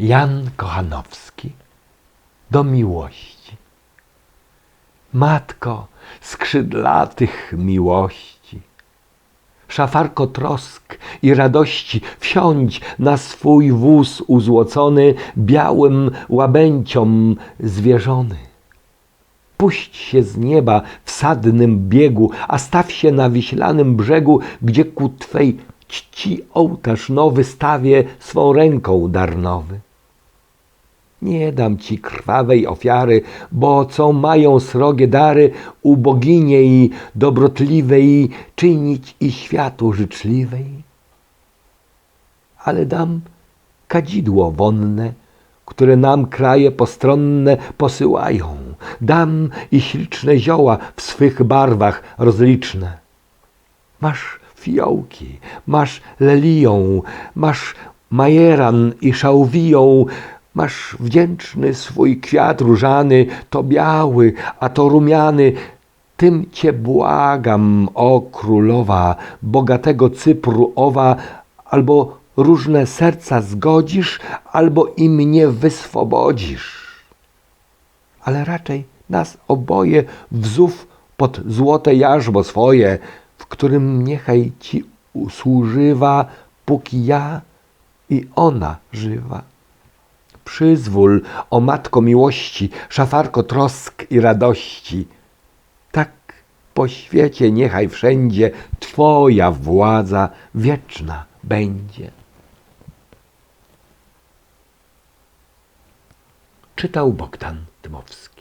Jan Kochanowski do miłości. Matko skrzydlatych miłości, szafarko trosk i radości, wsiądź na swój wóz uzłocony białym łabęciom zwierzony. Puść się z nieba w sadnym biegu, a staw się na wiślanym brzegu, gdzie ku Twej czci ołtarz nowy stawię swą ręką darnowy. Nie dam ci krwawej ofiary, bo co mają srogie dary u dobrotliwej czynić i światu życzliwej? Ale dam kadzidło wonne, które nam kraje postronne posyłają. Dam i śliczne zioła w swych barwach rozliczne. Masz fiołki, masz lelią, masz majeran i szałwiją, masz wdzięczny swój kwiat różany, to biały, a to rumiany. Tym cię błagam, o królowa, bogatego Cypru owa, albo różne serca zgodzisz, albo i mnie wyswobodzisz. Ale raczej nas oboje wzów pod złote jarzmo swoje, w którym niechaj ci usłużywa, póki ja i ona żywa. Przyzwól, o matko miłości, szafarko trosk i radości. Tak po świecie niechaj wszędzie Twoja władza wieczna będzie. Czytał Bogdan Dymowski.